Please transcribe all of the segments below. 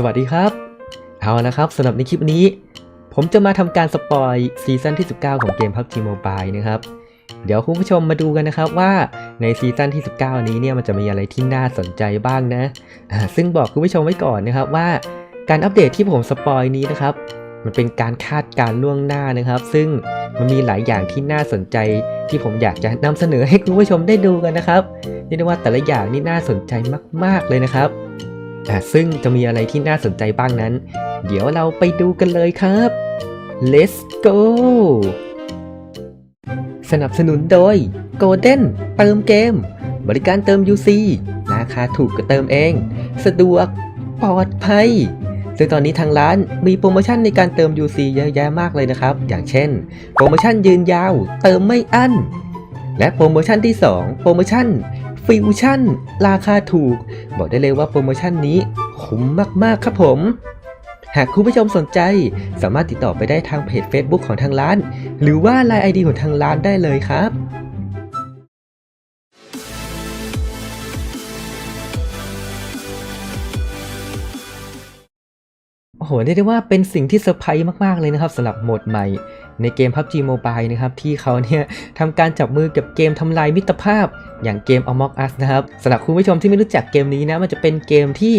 สวัสดีครับ เอาละครับสำหรับในคลิปนี้ ผมจะมาทำการสปอยซีซั่นที่ 19 ของเกม PUBG Mobile นะครับ เดี๋ยวคุณผู้ชมมาดูกันนะครับว่าในซีซั่นที่ 19 นี้เนี่ยมันจะมีอะไรที่น่าสนใจบ้างนะ ซึ่งบอกคุณผู้ชมไว้ก่อนนะครับว่าการอัปเดตที่ผมสปอยนี้นะครับ มันเป็นการคาดการล่วงหน้านะครับ ซึ่งมันมีหลายอย่างที่น่าสนใจที่ผมอยากจะนำเสนอให้คุณผู้ชมได้ดูกันนะครับเรียกได้ว่าแต่ละอย่างนี่น่าสนใจมาก ๆเลยนะครับ อ่าซึ่งจะมีอะไรที่น่าสนใจบ้างนั้น เดี๋ยวเราไปดูกันเลยครับ let's go สนับสนุนโดย Golden เติมเกม บริการเติม UC ราคาถูกก็เติมเอง สะดวกปลอดภัยซึ่งตอนนี้ทางร้านมีโปรโมชั่นในการเติม UC เยอะแยะมากเลยนะครับ อย่างเช่น โปรโมชั่นยืนยาว เติมไม่อั้น และโปรโมชั่นที่ 2 โปรโมชั่น ฟิวชั่น ราคาถูก บอกได้เลยว่าโปรโมชั่นนี้คุ้มมาก ๆ ครับผม หากคุณผู้ชมสนใจ สามารถติดต่อไปได้ทางเพจ Facebook ของทางร้าน หรือว่า Line ID ของทางร้านได้เลยครับ โอ้โหเรียกได้ว่าเป็นสิ่งที่เซอร์ไพรส์มากๆเลยนะครับสำหรับโหมดใหม่ ในเกม PUBG Mobile นะครับที่เขาเนี่ยทำการจับมือกับเกมทำลายมิตรภาพ อย่างเกม Among Us นะครับสำหรับคุณผู้ชมที่ไม่รู้จักเกมนี้นะมันจะเป็นเกมที่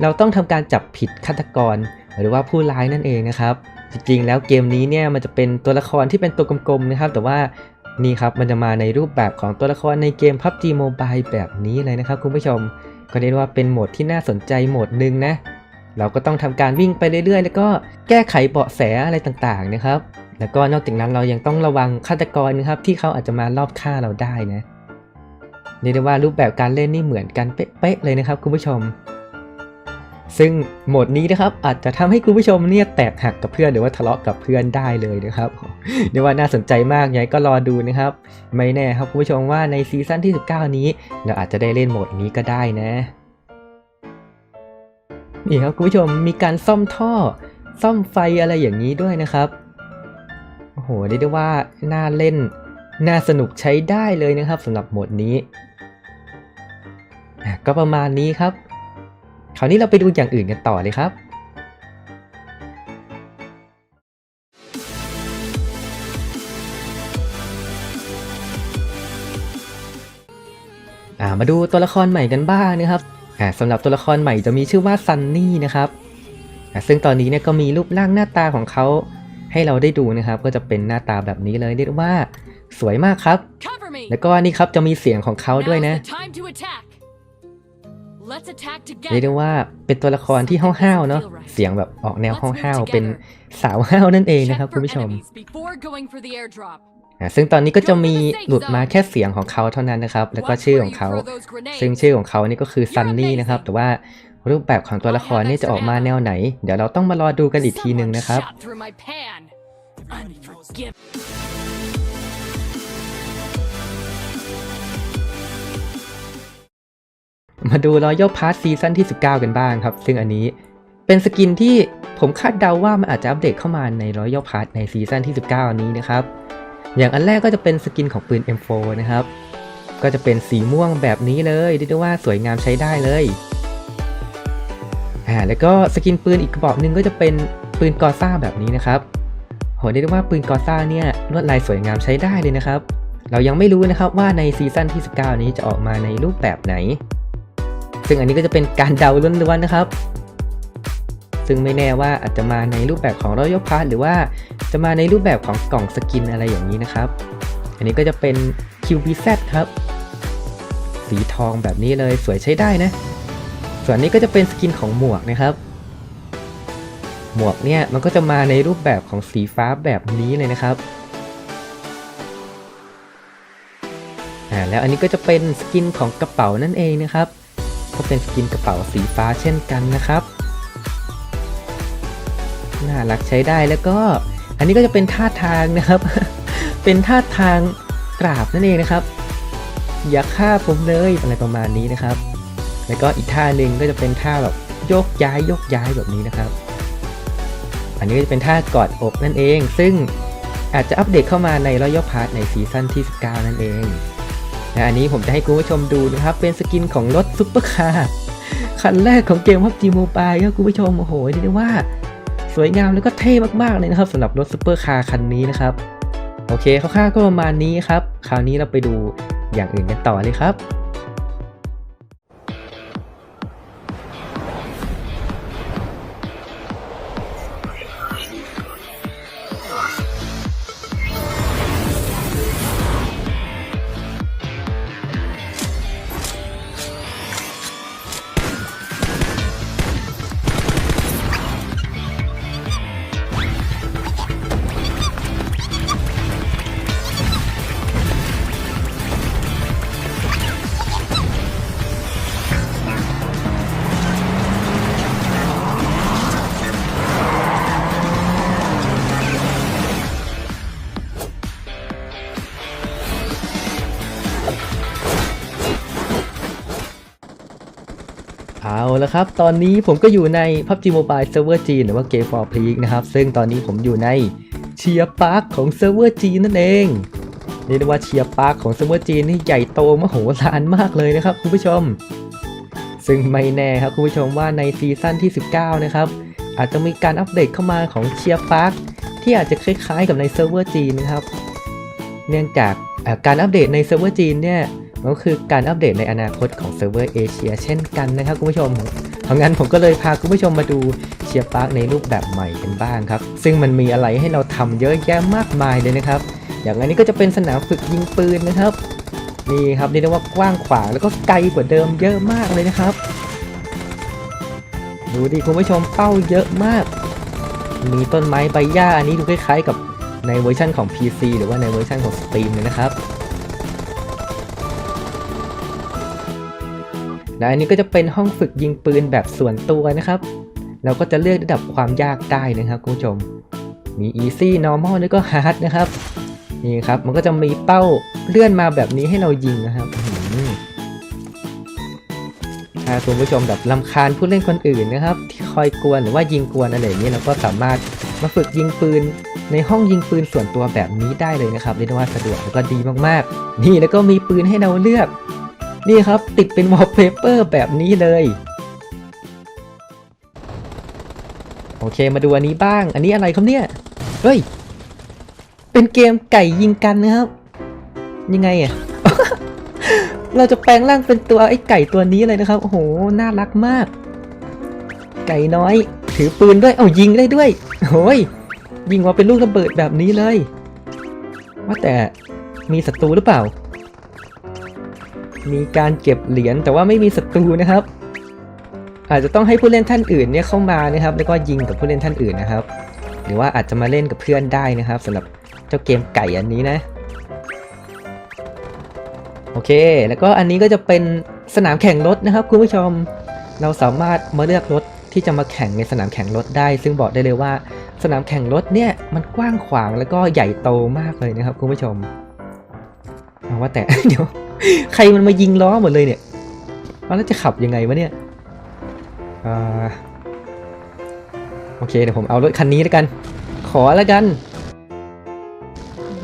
เราต้องทำการจับผิดฆาตกร หรือว่าผู้ร้ายนั่นเองนะครับจริงๆแล้วเกมนี้เนี่ยมันจะเป็นตัวละครที่เป็นตัวกลมๆนะครับ แต่ว่านี่ครับมันจะมาในรูปแบบของตัวละครในเกม PUBG Mobile แบบนี้เลยนะครับคุณผู้ชม ก็เรียกว่าเป็นโหมดที่น่าสนใจโหมดหนึ่งนะ เราก็ต้องทำการวิ่งไปเรื่อยๆ แล้วก็แก้ไขเบาะแสอะไรต่างๆนะครับ แล้วก็นอกจากนั้นเรายังต้องระวังฆาตกรนะครับ ที่เขาอาจจะมารอบฆ่าเราได้นะเรียกได้ว่ารูปแบบการเล่นนี่เหมือนกันเป๊ะๆเลยนะครับคุณผู้ชม ซึ่งโหมดนี้นะครับอาจจะทำให้คุณผู้ชมเนี่ยแตกหักกับเพื่อนหรือว่าทะเลาะกับเพื่อนได้เลยนะครับเรียกว่าน่าสนใจมากยังไงก็รอดูนะครับ ไม่แน่ครับคุณผู้ชมว่าในซีซั่นที่ 19 นี้ เราอาจจะได้เล่นโหมดนี้ก็ได้นะ นี่ครับคุณผู้ชมมีการซ่อมท่อ ซ่อมไฟอะไรอย่างนี้ด้วยนะครับโอ้โหเรียกได้ว่าน่าเล่น น่าสนุกใช้ได้เลยนะครับสำหรับโหมดนี้ ก็ประมาณนี้ครับ คราวนี้เราไปดูอย่างอื่นกันต่อเลยครับมาดูตัวละครใหม่กันบ้างนะครับ สำหรับตัวละครใหม่จะมีชื่อว่าซันนี่นะครับอ่าซึ่งตอนนี้เนี่ยก็มีรูปร่างหน้าตาของเขาให้เราได้ดูนะครับ ก็จะเป็นหน้าตาแบบนี้เลยเรียกว่าสวยมากครับ Cover me. แล้วก็นี่ครับจะมีเสียงของเขาด้วยนะ Now's the time to attack. Let's attack เรียกได้ together. ว่าเป็นตัวละครที่ห้าวๆเนาะเสียงแบบออกแนวห้าวๆเป็นสาวห้าวนั่นเองนะครับ Check คุณ for ผู้ชม enemies before going for the airdrop. อ่าซึ่งตอนนี้ก็จะมีหลุดมาแค่เสียงของเขาเท่านั้นนะครับ แล้วก็ Watch ชื่อ where ของ you เขา throw those grenades. ซึ่งชื่อของเขานี่ก็คือซันนี่นะครับ แต่ว่ารูปแบบของตัวละครนี่จะออกมาแนวไหน เดี๋ยวเราต้องมารอดูกันอีกทีหนึ่ง Someone นะครับ shot through my pan. Unforgivable. มาดู Royal Pass ซีซั่นที่ 19 กันบ้างครับ ซึ่งอันนี้เป็นสกินที่ผมคาดเดาว่ามันอาจจะอัปเดตเข้ามาใน Royal Pass ในซีซั่นที่ 19 นี้นะครับ อย่างอันแรกก็จะเป็นสกินของปืน M4 นะครับ ก็จะเป็นสีม่วงแบบนี้เลยเรียกได้ว่าสวยงามใช้ได้เลยอ่าแล้วก็สกินปืนอีกกระบอกหนึ่งก็จะเป็นปืนกอซ่าแบบนี้นะครับโหเรียกได้ว่าปืนกอซ่าเนี่ยลวดลายสวยงามใช้ได้เลยนะครับ เรายังไม่รู้นะครับว่าในซีซั่นที่ 19 นี้จะออกมาในรูปแบบไหน ซึ่งอันนี้ก็จะเป็นการเดาล้วนๆนะครับ ซึ่งไม่แน่ว่าอาจจะมาในรูปแบบของ Royal Pass หรือว่าจะมาในรูปแบบของกล่องสกินอะไรอย่างนี้นะครับ อันนี้ก็จะเป็น QBZ ครับ สีทองแบบนี้เลยสวยใช้ได้นะ ส่วนนี้ก็จะเป็นสกินของหมวกนะครับ หมวกเนี่ยมันก็จะมาในรูปแบบของสีฟ้าแบบนี้เลยนะครับอ่าแล้วอันนี้ก็จะเป็นสกินของกระเป๋านั่นเองนะครับ ก็เป็นสกินกระเป๋าสีฟ้าเช่นกันนะครับ น่ารักใช้ได้แล้วก็ อันนี้ก็จะเป็นท่าทางนะครับ เป็นท่าทางกราบนั่นเองนะครับ อย่าฆ่าผมเลยอะไรประมาณนี้นะครับ แล้วก็อีกท่าหนึ่งก็จะเป็นท่าแบบโยกย้ายโยกย้ายแบบนี้นะครับ อันนี้ก็จะเป็นท่ากอดอกนั่นเอง ซึ่งอาจจะอัปเดตเข้ามาใน Royal Pass ในซีซั่นที่ 19 นั่นเองและอันนี้ผมจะให้คุณผู้ชมดูนะครับ เป็นสกินของรถซุปเปอร์คาร์คันแรกของเกม PUBG Mobile ครับคุณผู้ชมโอ้โหเรียกได้ว่า สวยงามแล้วก็เท่มากๆเลยนะครับสำหรับรถซูเปอร์คาร์คันนี้นะครับโอเคคร่าวๆก็ประมาณนี้ครับ คราวนี้เราไปดูอย่างอื่นกันต่อเลยครับ เอาละครับ ตอนนี้ผมก็อยู่ใน PUBG Mobile Server จีนหรือว่า Game for Peak นะครับ ซึ่งตอนนี้ผมอยู่ในเชียร์พาร์คของเซิร์ฟเวอร์จีนนั่นเองเรียกได้ว่าเชียร์พาร์คของเซิร์ฟเวอร์จีนนี่ใหญ่โตมโหฬารมากเลยนะครับคุณผู้ชม ซึ่งไม่แน่ครับคุณผู้ชมว่าในซีซั่นที่ 19 นะครับ อาจจะมีการอัปเดตเข้ามาของเชียร์พาร์คที่อาจจะคล้ายๆกับในเซิร์ฟเวอร์จีนนะครับ เนื่องจากการอัปเดตในเซิร์ฟเวอร์จีนเนี่ย ก็คือการอัปเดตในอนาคตของเซิร์ฟเวอร์เอเชียเช่นกันนะครับคุณผู้ชมเพราะงั้นผมก็เลยพาคุณผู้ชมมาดูเชียร์พาร์คในรูปแบบใหม่กันบ้างครับ ซึ่งมันมีอะไรให้เราทำเยอะแยะมากมายเลยนะครับ อย่างอันนี้ก็จะเป็นสนามฝึกยิงปืนนะครับนี่ครับเรียกได้ว่ากว้างขวางแล้วก็ไกลกว่าเดิมเยอะมากเลยนะครับ ดูดิคุณผู้ชมเป้าเยอะมาก มีต้นไม้ใบหญ้าอันนี้ดูคล้ายๆกับในเวอร์ชันของ PC หรือว่าในเวอร์ชันของ Steam เลยนะครับ และอันนี้ก็จะเป็นห้องฝึกยิงปืนแบบส่วนตัวนะครับ เราก็จะเลือกระดับความยากได้นะครับคุณผู้ชม มี easy normal แล้วก็ hard นะครับ นี่ครับ มันก็จะมีเป้าเลื่อนมาแบบนี้ให้เรายิงนะครับถ้าคุณผู้ชมแบบลำคาญผู้เล่นคนอื่นนะครับ ที่คอยกวนหรือว่ายิงกวนอะไรอย่างนี้เราก็สามารถมาฝึกยิงปืนในห้องยิงปืนส่วนตัวแบบนี้ได้เลยนะครับเรียกได้ว่าสะดวกแล้วก็ดีมากๆ นี่แล้วก็มีปืนให้เราเลือก นี่ครับติดเป็นวอลเปเปอร์แบบนี้เลย โอเคมาดูอันนี้บ้าง อันนี้อะไรครับเนี่ย เฮ้ย เป็นเกมไก่ยิงกันนะครับ ยังไงอะ เราจะแปลงร่างเป็นตัวไอ้ไก่ตัวนี้เลยนะครับ โอ้โห น่ารักมาก ไก่น้อย ถือปืนด้วย เอายิงได้ด้วยโอ้ยยิงมาเป็นลูกระเบิดแบบนี้เลย ว่าแต่มีศัตรูหรือเปล่า มีการเก็บเหรียญแต่ว่าไม่มีศัตรูนะครับ อาจจะต้องให้ผู้เล่นท่านอื่นเนี่ยเข้ามานะครับแล้วก็ยิงกับผู้เล่นท่านอื่นนะครับ หรือว่าอาจจะมาเล่นกับเพื่อนได้นะครับสำหรับเจ้าเกมไก่อันนี้นะ โอเค แล้วก็อันนี้ก็จะเป็นสนามแข่งรถนะครับคุณผู้ชมเราสามารถมาเลือกรถที่จะมาแข่งในสนามแข่งรถได้ ซึ่งบอกได้เลยว่า สนามแข่งรถเนี่ยมันกว้างขวางแล้วก็ใหญ่โตมากเลยนะครับคุณผู้ชมเอาว่าแต่เดี๋ยว ใครมันมายิงล้อหมดเลยเนี่ยแล้วจะขับยังไงวะเนี่ยอ่าโอเคเดี๋ยวผมเอารถคันนี้แล้วกัน ขอแล้วกัน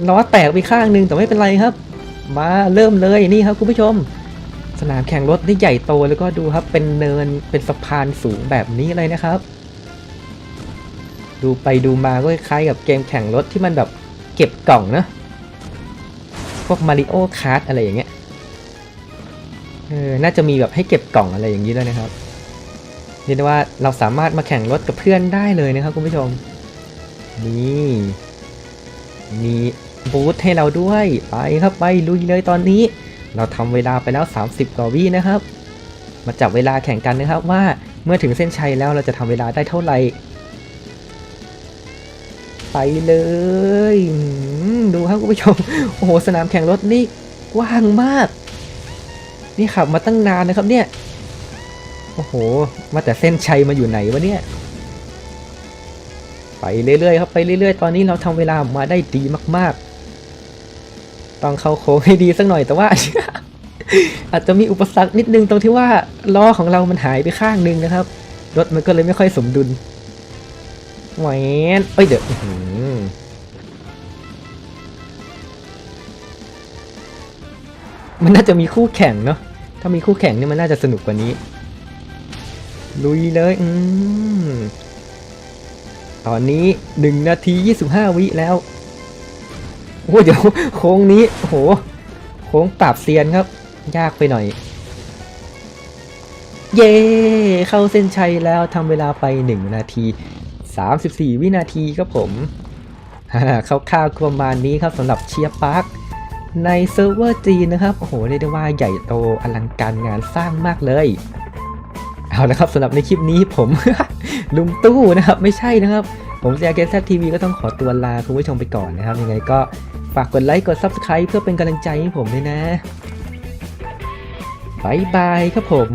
ล้อแตกไปข้างหนึงแต่ไม่เป็นไรครับ มาเริ่มเลยนี่ครับคุณผู้ชม สนามแข่งรถนี่ใหญ่โตแล้วก็ดูครับเป็นเนินเป็นสะพานสูงแบบนี้เลยนะครับ ดูไปดูมาก็คล้ายกับเกมแข่งรถที่มันแบบเก็บกล่องนะพวกมาริโอ้คาร์ดอะไรอย่างเงี้ย เออน่าจะมีแบบให้เก็บกล่องอะไรอย่างนี้ด้วยนะครับเรียกได้ว่าเราสามารถมาแข่งรถกับเพื่อนได้เลยนะครับคุณผู้ชม นี่มีบูธให้เราด้วยไปครับไปลุยเลยตอนนี้ เราทำเวลาไปแล้ว 30 กว่าวินะครับ มาจับเวลาแข่งกันนะครับว่าเมื่อถึงเส้นชัยแล้วเราจะทำเวลาได้เท่าไหร่ไปเลยดูครับคุณผู้ชมโอ้โหสนามแข่งรถนี่กว้างมาก นี่ขับมาตั้งนานนะครับเนี่ย โอ้โห มาแต่เส้นชัยมาอยู่ไหนวะเนี่ย ไปเรื่อยๆครับไปเรื่อยๆ ตอนนี้เราทำเวลาออกมาได้ดีมาก ๆ ต้องเข้าโค้งให้ดีสักหน่อยแต่ว่า อาจจะมีอุปสรรคนิดนึงตรงที่ว่าล้อของเรามันหายไปข้างนึงนะครับ รถมันก็เลยไม่ค่อยสมดุลแหวนเอ้ยเดี๋ยวอื้อหือมันน่าจะมีคู่แข่งเนาะ ถ้ามีคู่แข่งนี่มันน่าจะสนุกกว่านี้ ลุยเลย อืม ตอนนี้ 1 นาที 25 วิแล้ว โอ้เดี๋ยวโค้งนี้โห โค้งปราบเซียนครับ ยากไปหน่อย เย้เข้าเส้นชัยแล้วทำเวลาไป 1 นาที 34 วินาทีครับผมฮ่าคร่าวประมาณนี้ครับสำหรับเชียร์พาร์ค ในเซิร์ฟเวอร์จีนนะครับ โอ้โหเรียกได้ว่าใหญ่โตอลังการงานสร้างมากเลย เอาละครับสำหรับในคลิปนี้ผม ลุงตู้นะครับ ไม่ใช่นะครับ ผมเซียเกสทีวีก็ต้องขอตัวลาคุณผู้ชมไปก่อนนะครับ ยังไงก็ฝากกดไลค์กด Subscribe เพื่อเป็นกำลังใจให้ผมด้วยนะบายบายครับผม